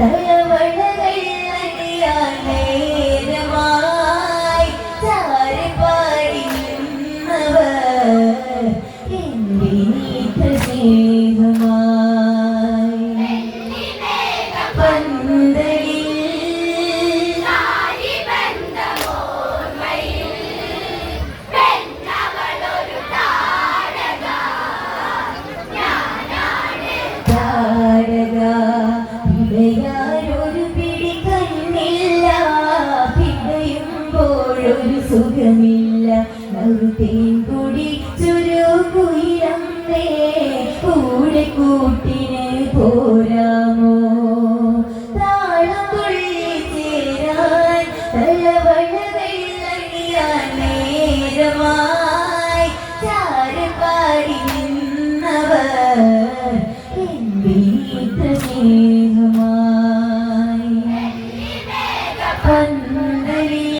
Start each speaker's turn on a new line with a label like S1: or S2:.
S1: ചേരാൻ തലവഴകൾ വെള്ളം തേൻകുടി ചുരുക്കുയിലമ്മേ കൂടെ കൂട്ടിന് പോരാമോ? താളം നിന്നവർ.